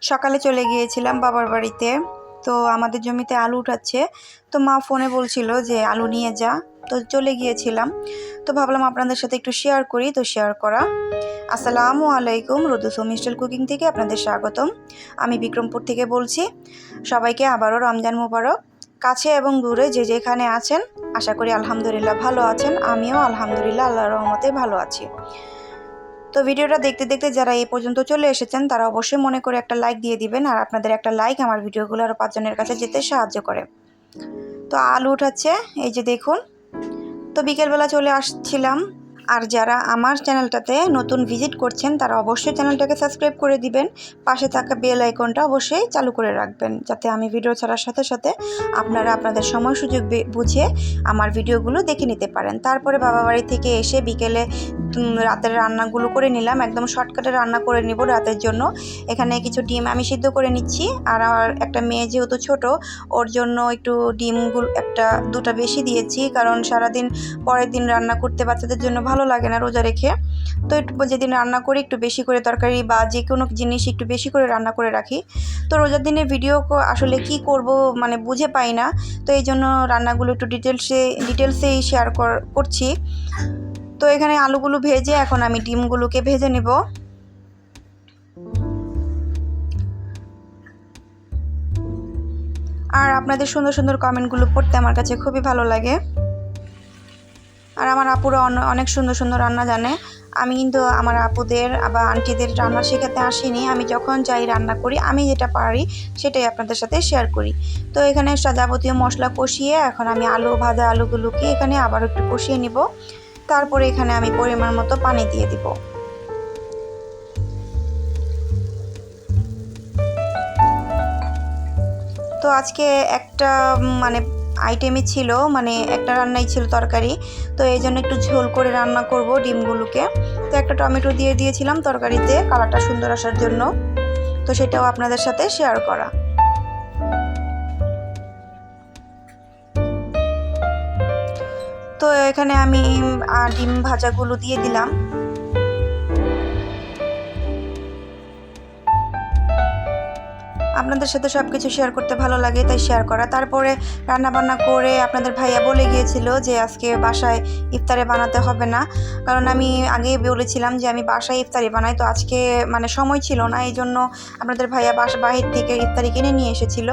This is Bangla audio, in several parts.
সকালে চলে গিয়েছিলাম বাবার বাড়িতে। তো আমাদের জমিতে আলু উঠাচ্ছে। তো মা ফোনে বলছিল যে, আলু নিয়ে যা। তো চলে গিয়েছিলাম। তো ভাবলাম আপনাদের সাথে একটু শেয়ার করি। তো শেয়ার করা। আসসালামু আলাইকুম, রুদুসো মিস্টাল কুকিং থেকে আপনাদের স্বাগতম। আমি বিক্রমপুর থেকে বলছি। সবাইকে আবারও রমজান মুবারক। কাছে এবং দূরে যে যেখানে আছেন, আশা করি আলহামদুলিল্লাহ ভালো আছেন। আমিও আলহামদুলিল্লাহ, আল্লাহর রহমতে ভালো আছি। তো ভিডিওটা দেখতে দেখতে যারা এই পর্যন্ত চলে এসেছেন, তারা অবশ্যই মনে করে একটা লাইক দিয়ে দিবেন আর আপনাদের একটা লাইক আমার ভিডিওগুলো আরও পাঁচজনের কাছে যেতে সাহায্য করে। তো আলু উঠাচ্ছে, এই যে দেখুন। তো বিকেলবেলা চলে আসছিলাম, আর যারা আমার চ্যানেলটাতে নতুন ভিজিট করছেন, তারা অবশ্যই চ্যানেলটাকে সাবস্ক্রাইব করে দিবেন। পাশে থাকা বেল আইকনটা অবশ্যই চালু করে রাখবেন, যাতে আমি ভিডিও ছাড়ার সাথে সাথে আপনারা আপনাদের সময় সুযোগ বুঝে আমার ভিডিওগুলো দেখে নিতে পারেন। তারপরে বাবা বাড়ি থেকে এসে বিকেলে রাতের রান্নাগুলো করে নিলাম। একদম শর্টকাটে রান্না করে নিব রাতের জন্য। এখানে কিছু ডিম আমি সিদ্ধ করে নিচ্ছি। আর আমার একটা মেয়ে যেহেতু ছোট ওর জন্য একটু ডিমগুলো একটা দুটা বেশি দিয়েছি। কারণ সারাদিন পরের দিন রান্না করতে বাচ্চাদের জন্য ভালো লাগে না রোজা রেখে। তো একটু যেদিন রান্না করি একটু বেশি করে তরকারি বা যে কোনো জিনিস একটু বেশি করে রান্না করে রাখি। তো রোজার দিনে ভিডিও আসলে কি করব মানে বুঝে পাই না। তো এই জন্য রান্নাগুলো একটু ডিটেলসে ডিটেলসেই শেয়ার করছি। তো এখানে আলুগুলো ভেজে এখন আমি ডিমগুলোকে ভেজে নেব। আর আপনাদের সুন্দর সুন্দর কমেন্টগুলো পড়তে আমার কাছে খুবই ভালো লাগে। আর আমার আপুরা অন- অনেক সুন্দর সুন্দর রান্না জানে। আমি কিন্তু আমার আপুদের বা আন্টিদের রান্না শেখাতে আসিনি। আমি যখন যাই রান্না করি, আমি যেটা পারি সেটাই আপনাদের সাথে শেয়ার করি। তো এখানে যাবতীয় মশলা কষিয়ে এখন আমি আলু, ভাজা আলুগুলোকে এখানে আবার একটু কষিয়ে নিব। তারপরে এখানে আমি পরিমাণ মতো পানি দিয়ে দিব। তো আজকে একটা মানে আইটেমই ছিল মানে একটা রান্নাই ছিল তরকারি। তো এই জন্য একটু ঝোল করে রান্না করব ডিমগুলোকে। তো একটা টমেটো দিয়ে দিয়েছিলাম তরকারিতে, কালারটা সুন্দর আসার জন্য। তো সেটাও আপনাদের সাথে শেয়ার করা। তো এখানে আমি ডিম ভাজাগুলো দিয়ে দিলাম। আপনাদের সাথে সব কিছু শেয়ার করতে ভালো লাগে, তাই শেয়ার করা। তারপরে রান্না বান্না করে আপনাদের ভাইয়া বলে গিয়েছিল যে আজকে বাসায় ইফতারে বানাতে হবে না। কারণ আমি আগেই বলেছিলাম যে আমি বাসায় ইফতারি বানাই, তো আজকে মানে সময় ছিল না এই জন্য আপনাদের ভাইয়া বাসা, বাহির থেকে ইফতারি কিনে নিয়ে এসেছিল।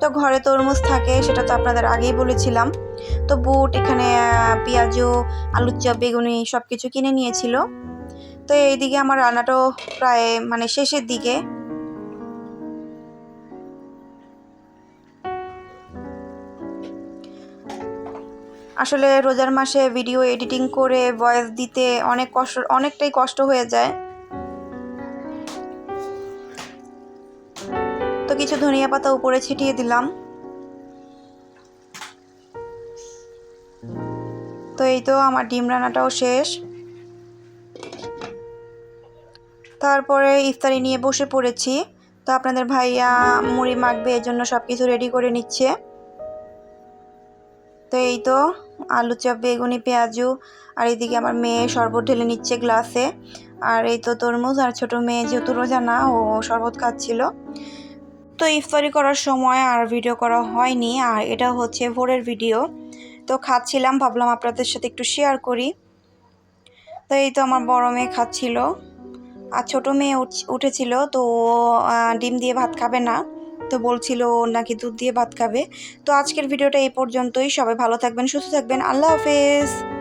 তো ঘরে তরমুজ থাকে, সেটা তো আপনাদের আগেই বলেছিলাম। তো বুট, এখানে পেঁয়াজু, আলুর চপ, বেগুনি সব কিছু কিনে নিয়েছিল। তো এইদিকে আমার রান্নাটাও প্রায় মানে শেষের দিকে। আসলে রোজার মাসে ভিডিও এডিটিং করে ভয়েস দিতে অনেক কষ্ট, অনেকটাই কষ্ট হয়ে যায়। তো কিছু ধনিয়া পাতা উপরে ছিটিয়ে দিলাম। তো এই তো আমার ডিম রান্নাটাও শেষ। তারপরে ইফতারি নিয়ে বসে পড়েছি। তো আপনাদের ভাইয়া মুড়ি মাখবে এর জন্য সব কিছু রেডি করে নিচ্ছে। তো এই তো আলু চপ, বেগুনি, পেঁয়াজু, আর এইদিকে আমার মেয়ে শরবত ঢেলে নিচ্ছে গ্লাসে। আর এই তো তরমুজ আর ছোট মেয়ে যেহেতু রোজা না, ও শরবত খাচ্ছিল। তো ইফতারি করার সময় আর ভিডিও করা হয়নি, আর এটা হচ্ছে ভোরের ভিডিও। তো খাচ্ছিলাম, ভাবলাম আপনাদের সাথে একটু শেয়ার করি। তো এই তো আমার বড় মেয়ে খাচ্ছিল। আর ছোট মেয়ে উঠ- উঠেছিল, তো ডিম দিয়ে ভাত খাবে না। তো বলছিল নাকি দুধ দিয়ে ভাত খাবে। তো আজকের ভিডিওটা এই পর্যন্তই। সবাই ভালো থাকবেন, সুস্থ থাকবেন। আল্লাহ হাফেজ।